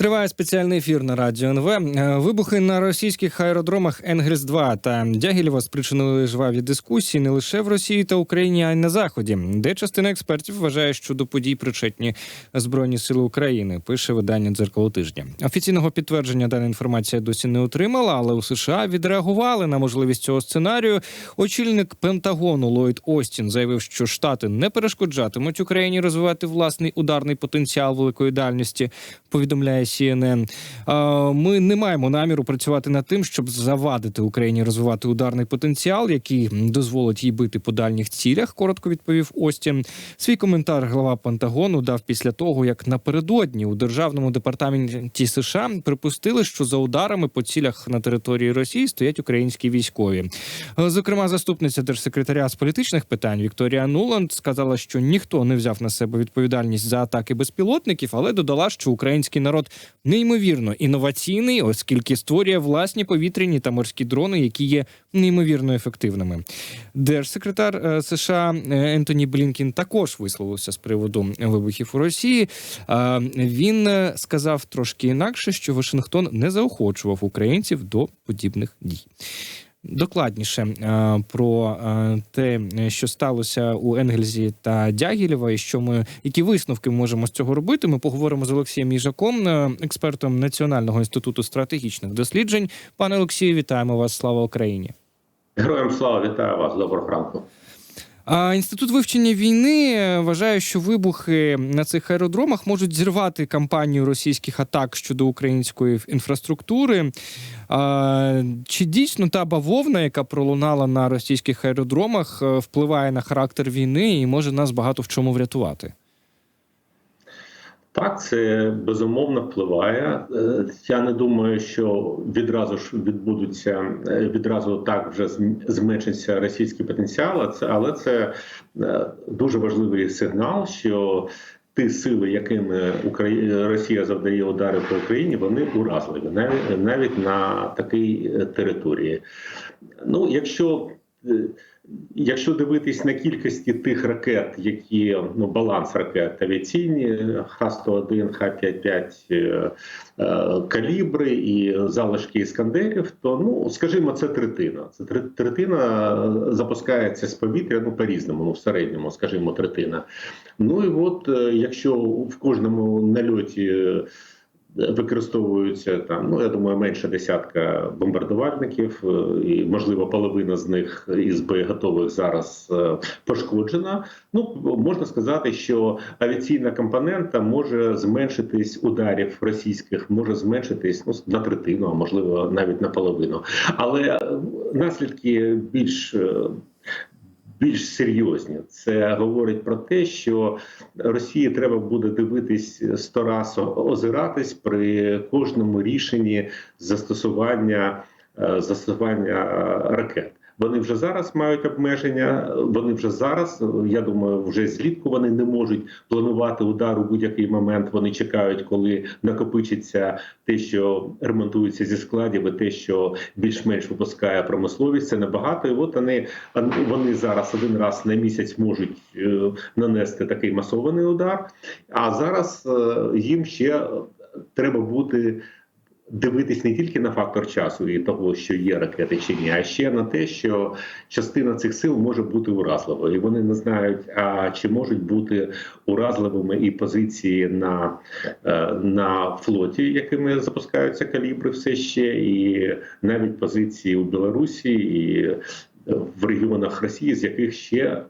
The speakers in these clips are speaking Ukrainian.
Триває спеціальний ефір на радіо НВ. Е, Вибухи на російських аеродромах Енгельс 2 та Дягілєва спричинили жваві дискусії не лише в Росії та Україні, а й на заході, де частина експертів вважає, що до подій причетні збройні сили України. Пише видання дзеркало тижня. Офіційного підтвердження дана інформація досі не отримала, але у США відреагували на можливість цього сценарію. Очільник Пентагону Ллойд Остін заявив, що штати не перешкоджатимуть Україні розвивати власний ударний потенціал великої дальності. Повідомляє CNN. Ми не маємо наміру працювати над тим, щоб завадити Україні розвивати ударний потенціал, який дозволить їй бити по дальніх цілях. Коротко відповів Остін. Свій коментар глава Пентагону дав після того, як напередодні у державному департаменті США припустили, що за ударами по цілях на території Росії стоять українські військові. Зокрема, заступниця держсекретаря з політичних питань Вікторія Нуланд сказала, що ніхто не взяв на себе відповідальність за атаки безпілотників, але додала, що український народ неймовірно інноваційний, оскільки створює власні повітряні та морські дрони, які є неймовірно ефективними. Держсекретар е, США е, Ентоні Блінкін також висловився з приводу вибухів у Росії. Він е, сказав трошки інакше, що Вашингтон не заохочував українців до подібних дій. Докладніше е, про е, те, що сталося у Енгельзі та Дягілєва, і що ми які висновки можемо з цього робити. Ми поговоримо з Олексієм Їжаком, е, експертом Національного інституту стратегічних досліджень. Пане Олексію, вітаємо вас! Слава Україні! Героям слава вітаю вас. Доброго ранку. Інститут вивчення війни е, вважає, що вибухи на цих аеродромах можуть зірвати кампанію російських атак щодо української інфраструктури. Чи дійсно та бавовна, яка пролунала на російських аеродромах, е, впливає на характер війни і може нас багато в чому врятувати? Так, це безумовно впливає. Е, Я не думаю, що відразу ж відбудуться е, відразу так вже зменшиться російський потенціал. але це е, дуже важливий сигнал, що ті сили, якими. Росія завдає удари по Україні, вони уразливі навіть на такій території. Ну, якщо Якщо дивитись на кількості тих ракет, які ну баланс ракет авіаційні, Х-101, Х-55, е, е, калібри і залишки іскандерів, то ну скажімо, це третина. Це третина запускається з повітря, ну по-різному, ну в середньому, скажімо, третина. Ну і от е, якщо в кожному нальоті. Використовуються там, ну я думаю, менше десятка бомбардувальників, е, і можливо половина з них із боєготових зараз е, пошкоджена. Ну можна сказати, що авіаційна компонента може зменшитись ударів російських, може зменшитись ну, на третину, а можливо навіть на половину. Але е, наслідки більш більш серйозні. Це говорить про те, що Росії треба буде дивитись сто раз озиратись при кожному рішенні застосування е, застосування е, ракет. Вони вже зараз мають обмеження. Вони вже зараз, я думаю, вже злітку вони не можуть планувати удар у будь-який момент. Вони чекають, коли накопичиться те, що ремонтується зі складів, і те, що більш-менш випускає промисловість. Це небагато. І от вони вони зараз один раз на місяць можуть е, нанести такий масований удар. А зараз е, їм ще треба бути дивитись не тільки на фактор часу і того, що є ракети чи ні, а ще на те, що частина цих сил може бути уразливою, і вони не знають, а чи можуть бути уразливими і позиції на, е, на флоті, якими запускаються калібри, все ще, і навіть позиції у Білорусі і в регіонах Росії, з яких ще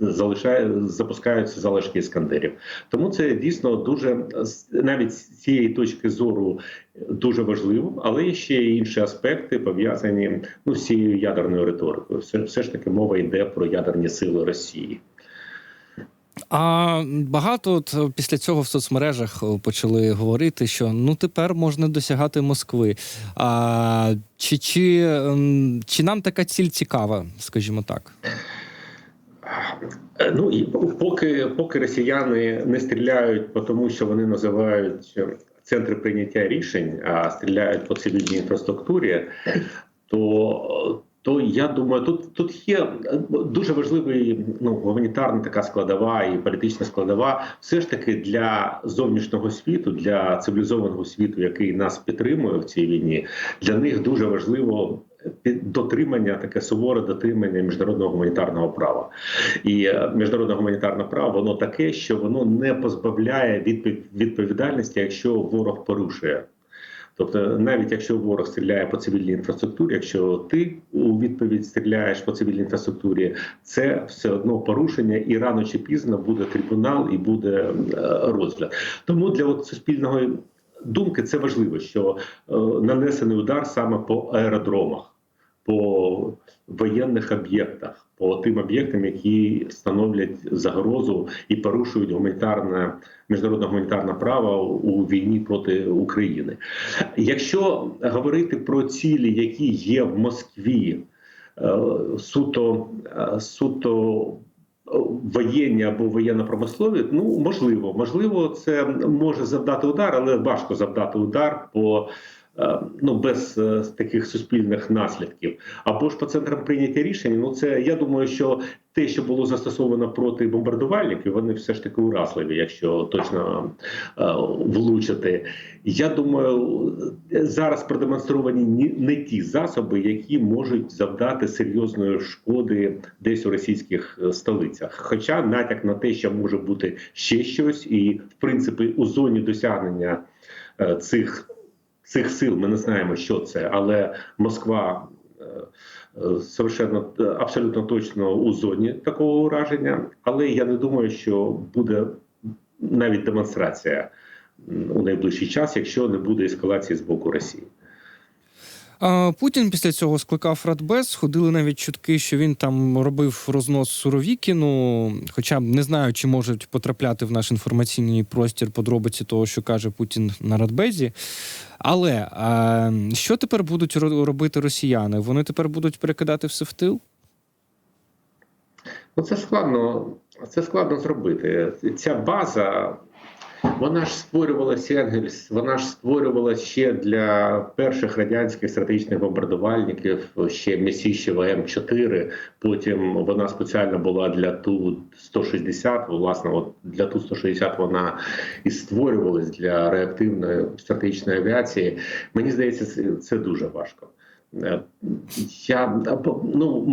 залишає запускаються залишки іскандерів. Тому це дійсно дуже навіть з цієї точки зору дуже важливо, але є ще інші аспекти пов'язані ну з цією ядерною риторикою. Все, все ж таки мова йде про ядерні сили Росії. А багато от після цього в соцмережах е, почали говорити, що ну тепер можна досягати Москви. А чи, чи, ем, чи нам така ціль цікава, скажімо так? Е, Ну і поки поки росіяни не стріляють по тому, що вони називають е, центри прийняття рішень, а стріляють по цивільній інфраструктурі, то то я думаю, тут тут є е, дуже важливий ну гуманітарна така складова і політична складова. Все ж таки для зовнішнього світу, для цивілізованого світу, який нас підтримує в цій війні, для них дуже важливо. Дотримання таке суворе дотримання міжнародного гуманітарного права, і е, міжнародне гуманітарне право воно таке, що воно не позбавляє відпов- відповідальності, якщо ворог порушує. Тобто, навіть якщо ворог стріляє по цивільній інфраструктурі, якщо ти у відповідь стріляєш по цивільній інфраструктурі, це все одно порушення, і рано чи пізно буде трибунал і буде е, розгляд. Тому для от суспільного думки це важливо, що е, нанесений удар саме по аеродромах, по воєнних об'єктах, по тим об'єктам, які становлять загрозу і порушують гуманітарне міжнародне гуманітарне право у війні проти України. Якщо говорити про цілі, які є в Москві, е, суто е, суто е, воєнні або воєнно-промислові, ну можливо, можливо, це може завдати удар, але важко завдати удар по. Е, Ну, без е, таких суспільних наслідків, або ж по центрам прийняття рішень. Ну це я думаю, що те, що було застосовано проти бомбардувальників, вони все ж таки уразливі, якщо точно е, влучити. Я думаю, зараз продемонстровані ні- не ті засоби, які можуть завдати серйозної шкоди десь у російських столицях. Хоча натяк на те, що може бути ще щось, і в принципі у зоні досягнення цих. Цих сил ми не знаємо, що це, але Москва е, совершенно е, абсолютно точно у зоні такого ураження. Але я не думаю, що буде навіть демонстрація у найближчий час, якщо не буде ескалації з боку Росії. Путін після цього скликав Радбез. Ходили навіть чутки, що він там робив рознос Суровікіну. Хоча не знаю, чи можуть потрапляти в наш інформаційний простір подробиці того, що каже Путін на Радбезі. Але що тепер будуть робити росіяни? Вони тепер будуть перекидати все в тил? Ну це складно, це складно зробити. Ця база. Вона ж створювалася Енгельс, вона ж створювалася ще для перших радянських стратегічних бомбардувальників, ще Місіщева М4. Потім вона спеціально була для ту 160 Власне, от для ту 160 вона і створювалась для реактивної стратегічної авіації. Мені здається, це дуже важко. Е, Я ну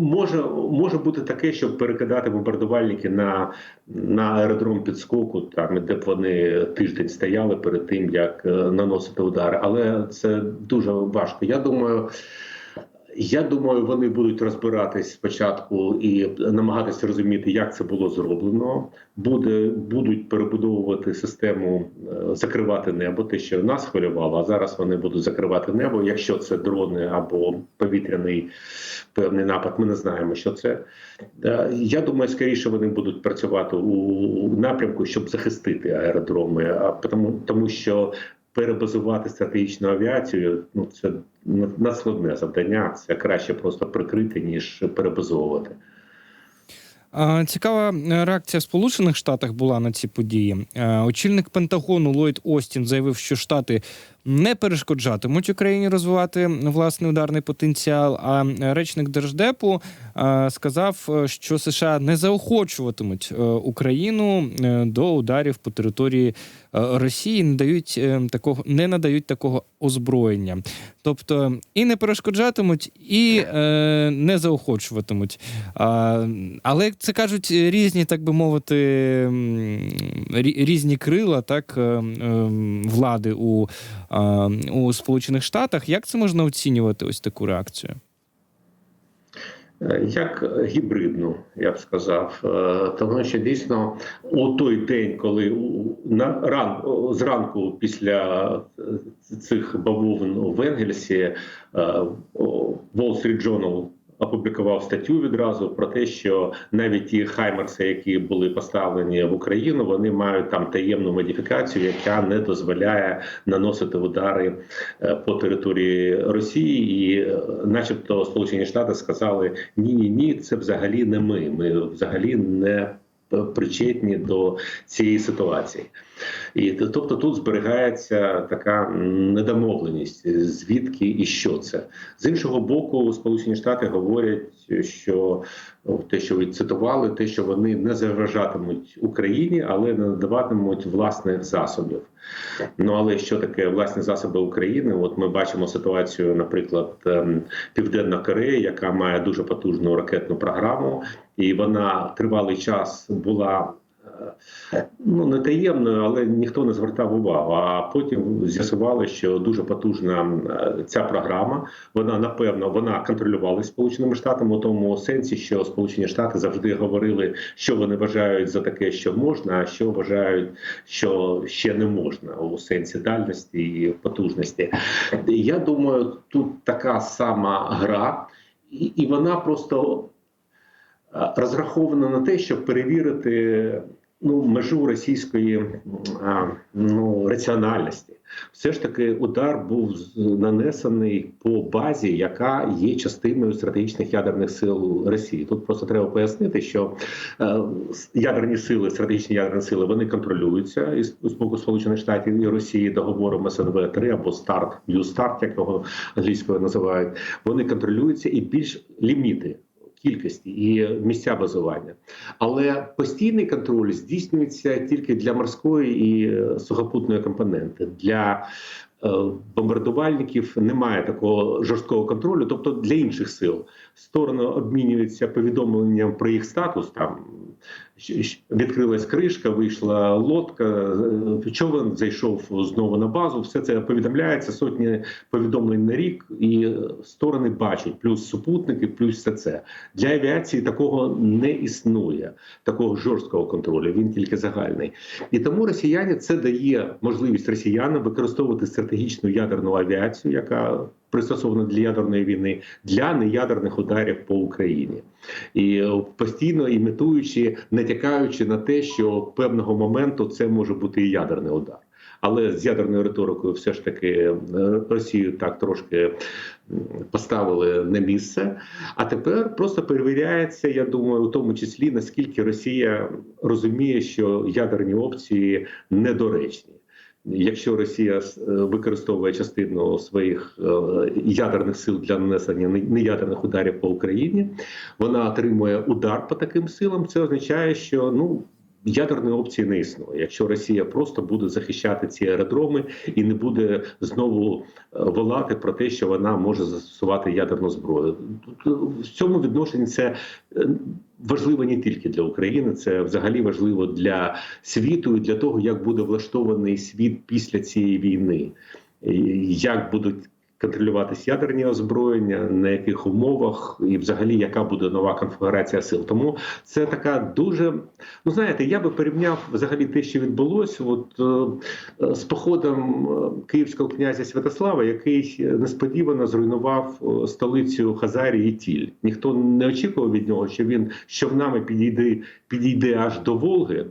може може бути таке, щоб перекидати бомбардувальники на, на аеродром підскоку, там де б вони тиждень стояли перед тим, як е, наносити удари. Але це дуже важко. Я думаю. Я думаю, вони будуть розбиратись спочатку і намагатися розуміти, як це було зроблено. Буде будуть перебудовувати систему, е, закривати небо. Те, що нас хвилювало, а зараз вони будуть закривати небо. Якщо це дрони або повітряний певний напад, ми не знаємо, що це. Е, Я думаю, скоріше вони будуть працювати у напрямку, щоб захистити аеродроми, тому, тому що перебазувати стратегічну авіацію ну це надскладне завдання. Це краще просто прикрити ніж перебазовувати. Цікава е, реакція в Сполучених Штатах була на ці події. Е, Очільник Пентагону Ллойд Остін заявив, що Штати не перешкоджатимуть Україні розвивати власний ударний потенціал. А речник держдепу е, сказав, е, що США не заохочуватимуть е, Україну е, до ударів по території е, Росії, не дають е, такого, не надають такого озброєння. Тобто і не перешкоджатимуть, і е, не заохочуватимуть. Але це кажуть різні, так би мовити, різні крила, так е, е, влади у, е, у Сполучених Штатах. Як це можна оцінювати ось таку реакцію? Е, Як гібридну, я б сказав, Е, тому що дійсно у той день, коли на ран зранку після е, цих бавовн в Енгельсі е, о, Wall Street Journal опублікував статтю відразу про те, що навіть ті хаймерси, які були поставлені в Україну, вони мають там таємну модифікацію, яка не дозволяє наносити удари е, по території Росії, і, е, начебто, Сполучені Штати сказали: ні, ні, ні, це взагалі не ми. Ми взагалі не причетні до цієї ситуації. І тобто тут зберігається така недомовленість, звідки і що це. З іншого боку, Сполучені Штати говорять, що те, що ви цитували, те, що вони не заважатимуть Україні, але не надаватимуть власних засобів. Ну але що таке власні засоби України? От ми бачимо ситуацію, наприклад, ем, Південна Корея, яка має дуже потужну ракетну програму, і вона тривалий час була. Ну, не таємною, але ніхто не звертав увагу. А потім з'ясували, що дуже потужна ця програма. Вона напевно вона контролювалася Сполученими Штатами у тому сенсі, що Сполучені Штати завжди говорили, що вони вважають за таке, що можна, а що вважають, що ще не можна у сенсі дальності і потужності. Я думаю, тут така сама гра, і, і вона просто розрахована на те, щоб перевірити ну, межу російської ну, раціональності. Все ж таки, удар був нанесений по базі, яка є частиною стратегічних ядерних сил Росії. Тут просто треба пояснити, що е, ядерні сили, стратегічні ядерні сили, вони контролюються із боку Сполучених Штатів і Росії договором СНВ 3 або старт, New Start, як його англійською називають. Вони контролюються і більш ліміти кількості і місця базування. Але постійний контроль здійснюється тільки для морської і е, сухопутної компоненти. Для е, бомбардувальників немає такого жорсткого контролю, тобто для інших сил. Сторони обмінюються повідомленням про їх статус. Там відкрилась кришка, вийшла лодка, е, човен зайшов знову на базу. Все це повідомляється сотні повідомлень на рік, і е, сторони бачать плюс супутники, плюс все це. Для авіації такого не існує, такого жорсткого контролю. Він тільки загальний. І тому росіяни це дає можливість росіянам використовувати стратегічну ядерну авіацію, яка пристосована для ядерної війни, для неядерних ударів по Україні. І е, постійно імітуючи, натякаючи на те, що певного моменту це може бути і ядерний удар. Але з ядерною риторикою все ж таки е, Росію так трошки поставили на місце. А тепер просто перевіряється, я думаю, у тому числі наскільки Росія розуміє, що ядерні опції недоречні. Якщо Росія е, використовує частину своїх е, ядерних сил для нанесення неядерних ударів по Україні, вона отримує удар по таким силам. Це означає, що ну. Ядерної опції не існує. Якщо Росія просто буде захищати ці аеродроми і не буде знову е, волати про те, що вона може застосувати ядерну зброю, е, в цьому відношенні це е, важливо не тільки для України, це взагалі важливо для світу і для того, як буде влаштований світ після цієї війни, як будуть контролюватись ядерні озброєння, на яких умовах, і взагалі яка буде нова конфігурація сил. Тому це така дуже ну знаєте, я би порівняв взагалі те, що відбулося, от е, з походом е, київського князя Святослава, який несподівано зруйнував е, столицю Хазарії Тіль. Ніхто не очікував від нього, що він з човнами підійде, підійде аж до Волги.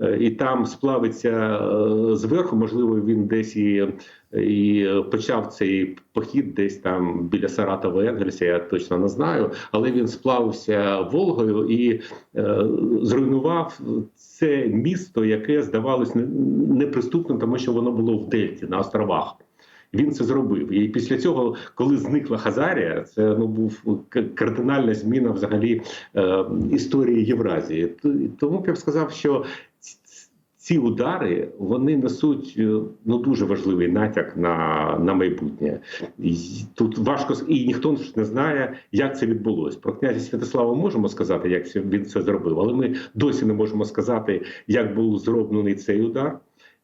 Е, І там сплавиться е, зверху, можливо, він десь і, і почав цей похід десь там біля Саратова Енгельса, я точно не знаю, але він сплавився Волгою і е, зруйнував це місто, яке здавалось неприступним, тому що воно було в Дельті на островах. Він це зробив. І після цього, коли зникла Хазарія, це ну був кардинальна зміна взагалі е, історії Євразії. Тому я б сказав, що ці удари вони несуть е, ну дуже важливий натяк на, на майбутнє. І тут важко і ніхто не знає, як це відбулось. Про князя Святослава можемо сказати, як він це зробив, але ми досі не можемо сказати, як був зроблений цей удар.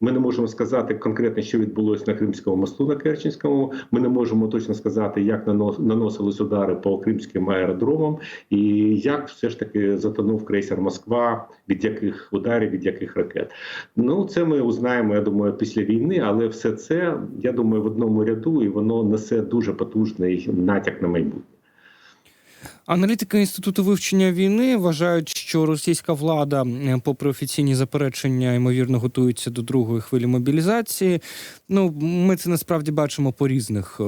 Ми не можемо сказати конкретно, що відбулося на Кримському мосту на Керченському. Ми не можемо точно сказати, як нано- наносились удари по кримським аеродромам, і як все ж таки затонув крейсер Москва, від яких ударів, від яких ракет. Ну це ми узнаємо, я думаю, після війни, але все це я думаю в одному ряду, і воно несе дуже потужний натяк на майбутнє. Аналітики інституту вивчення війни вважають, що російська влада, е, попри офіційні заперечення, ймовірно готується до другої хвилі мобілізації. Ну, ми це насправді бачимо по різних е,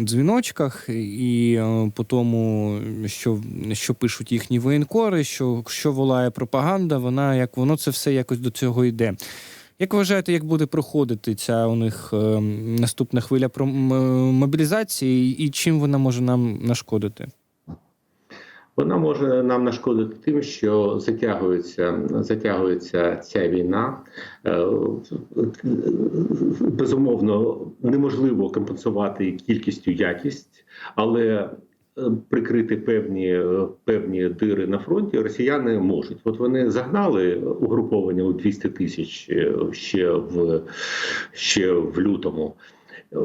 дзвіночках, і е, по тому, що, що пишуть їхні воєнкори, що, що волає пропаганда, вона як воно це все якось до цього йде. Як вважаєте, як буде проходити ця у них наступна хвиля про мобілізації, і чим вона може нам нашкодити? Вона може нам нашкодити тим, що затягується, затягується ця війна. Е, Безумовно, неможливо компенсувати кількістю якість, але е, прикрити певні, е, певні дири на фронті росіяни можуть. От вони загнали угруповання у 200 тисяч ще в ще в лютому. Е,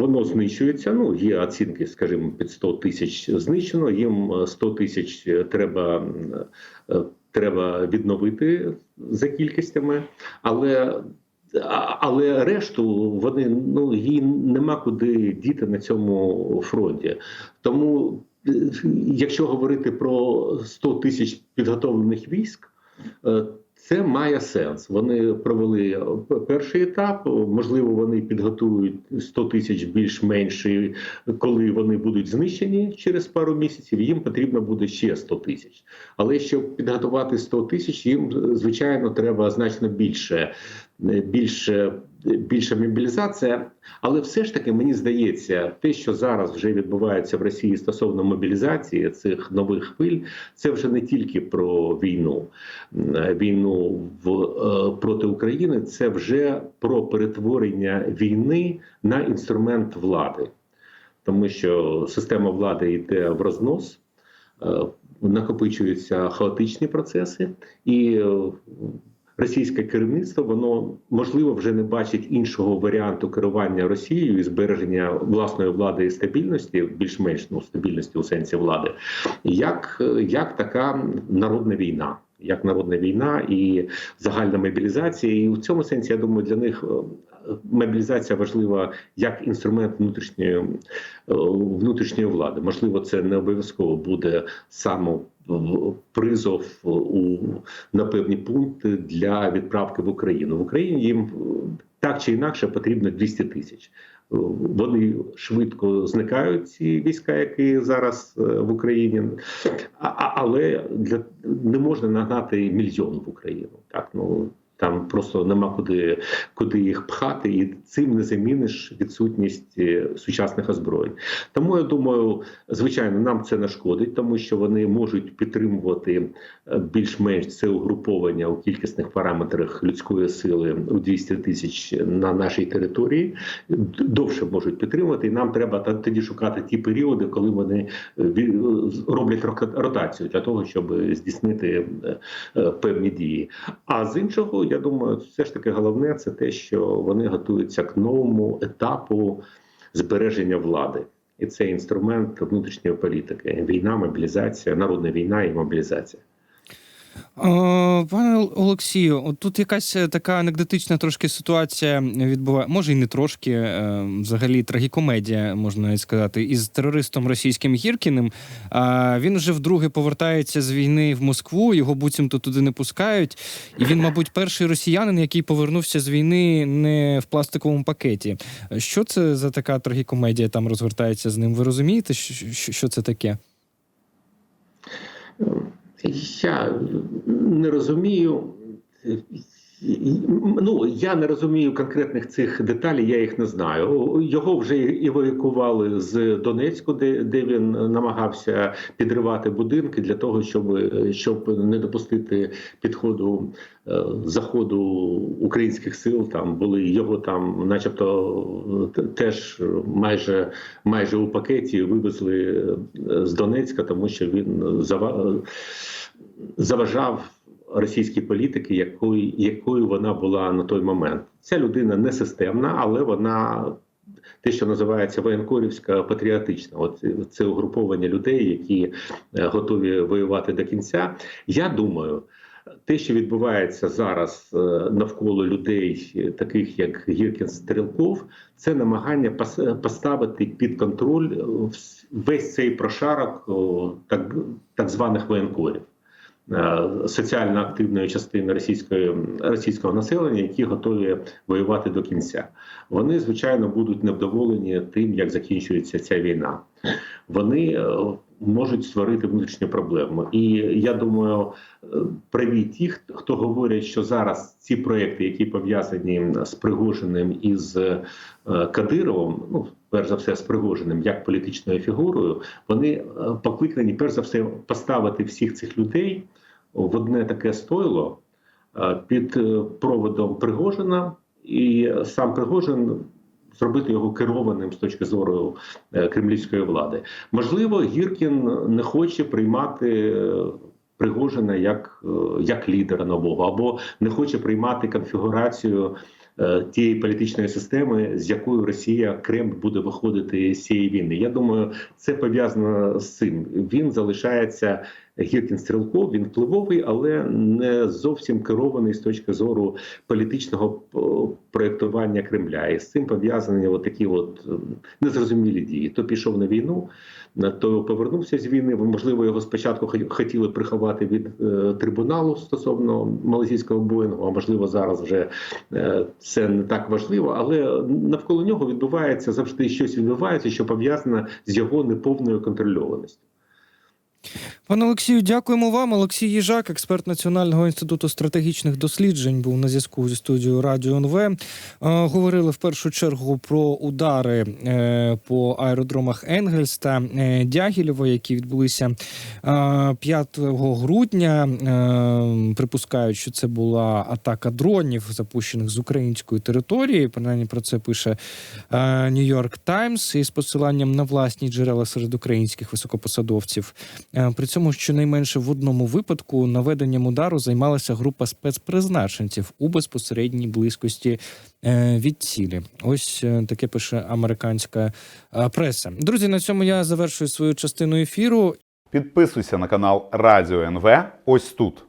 Воно знищується. Ну є оцінки, скажімо, під 100 тисяч знищено. Їм е, 100 тисяч треба, е, треба відновити за кількостями, але. Але решту вони ну їй нема куди діти на цьому фронті. Тому, е, якщо говорити про 100 тисяч підготовлених військ, е, це має сенс. Вони провели перший етап. Можливо, вони підготують 100 тисяч більш-менш, коли вони будуть знищені через пару місяців. Їм потрібно буде ще 100 тисяч. Але щоб підготувати 100 тисяч, їм звичайно треба значно більше. Більше більша мобілізація, але все ж таки мені здається, те, що зараз вже відбувається в Росії стосовно мобілізації цих нових хвиль, це вже не тільки про війну, війну в е, проти України, це вже про перетворення війни на інструмент влади, тому що система влади йде в рознос. е, Накопичуються хаотичні процеси, і е, російське керівництво воно можливо вже не бачить іншого варіанту керування Росією і збереження власної влади і стабільності, більш-менш ну, стабільності у сенсі влади, як, як така народна війна. Як народна війна і загальна мобілізація, і в цьому сенсі я думаю, для них е, мобілізація важлива як інструмент внутрішньої е, внутрішньої влади. Можливо, це не обов'язково буде само призов у на певні пункти для відправки в Україну. В Україні їм е, так чи інакше потрібно 200 тисяч. Е, Вони швидко зникають ці війська, які зараз е, в Україні, але для не можна нагнати мільйон в Україну. Так ну там просто нема куди, куди їх пхати, і цим не заміниш відсутність е, сучасних озброєнь. Тому я думаю, звичайно, нам це нашкодить, тому що вони можуть підтримувати е, більш-менш це угруповання у кількісних параметрах людської сили у 200 тисяч на нашій території. Довше можуть підтримувати, і нам треба тоді шукати ті періоди, коли вони е, роблять ротацію для того, щоб здійснити певні дії. А з іншого, я думаю, все ж таки головне це те, що вони готуються к новому етапу збереження влади. І це інструмент внутрішньої політики: війна, мобілізація, народна війна і мобілізація. О, пане Олексію, от тут якась е, така анекдотична трошки ситуація відбуває. Може, і не трошки, е, взагалі трагікомедія, можна сказати, із терористом російським Гіркіним. Він вже вдруге повертається з війни в Москву, його буцімто туди не пускають. І він, мабуть, перший росіянин, який повернувся з війни не в пластиковому пакеті. Що це за така трагікомедія там розгортається з ним? Ви розумієте, що це таке? Я не розумію. Ну, я не розумію конкретних цих деталей, я їх не знаю. Його вже евакували з Донецьку, де, де він намагався підривати будинки для того, щоб, щоб не допустити підходу е, заходу українських сил. Там були його там, начебто, теж майже майже у пакеті вивезли е, з Донецька, тому що він зава- заважав російській політики, якою, якою вона була на той момент. Ця людина не системна, але вона те, що називається воєнкорівська патріотична. От це угруповання людей, які е, готові воювати до кінця. Я думаю. Те, що відбувається зараз е, навколо людей, е, таких як Гіркін Стрілков, це намагання пос- поставити під контроль весь цей прошарок так, так званих воєнкорів. Е, Соціально активної частини російської російського населення, які готові воювати до кінця, вони звичайно будуть невдоволені тим, як закінчується ця війна. Вони е, можуть створити внутрішню проблему. І я думаю, е, праві ті, хто- говорять, що зараз ці проекти, які пов'язані з Пригожиним і з Кадировим, ну перш за все з Пригожиним як політичною фігурою, вони покликані перш за все поставити всіх цих людей в одне таке стойло е, під е, проводом Пригожина, і сам Пригожин зробити його керованим з точки зору е, кремлівської влади. Можливо, Гіркін не хоче приймати. Пригожина як, як лідера нового, або не хоче приймати конфігурацію тієї політичної системи, з якою Росія Кремль буде виходити з цієї війни. Я думаю, це пов'язано з цим. Він залишається Гіркін Стрілков, він впливовий, але не зовсім керований з точки зору політичного проєктування Кремля. І з цим пов'язані от такі от е, незрозумілі дії. То пішов на війну, то повернувся з війни. Можливо, його спочатку хотіли приховати від е, трибуналу стосовно малазійського Боїнгу, а можливо, зараз вже е, це не так важливо. Але навколо нього відбувається завжди щось відбувається, що пов'язане з його неповною контрольованістю. Пане Олексію, дякуємо вам. Олексій Їжак, експерт Національного інституту стратегічних досліджень, був на зв'язку зі студією Радіо НВ. Е, Говорили в першу чергу про удари е, по аеродромах Енгельс та е, Дягілєво, які відбулися е, 5 грудня. Припускають, що це була атака дронів, запущених з української території. Принаймні про це пише Нью-Йорк Таймс із посиланням на власні джерела серед українських високопосадовців. При цьому щонайменше в одному випадку наведенням удару займалася група спецпризначенців у безпосередній близькості е, від цілі. Ось е, таке пише американська е, преса. Друзі, на цьому я завершую свою частину ефіру. Підписуйся на канал Радіо НВ ось тут.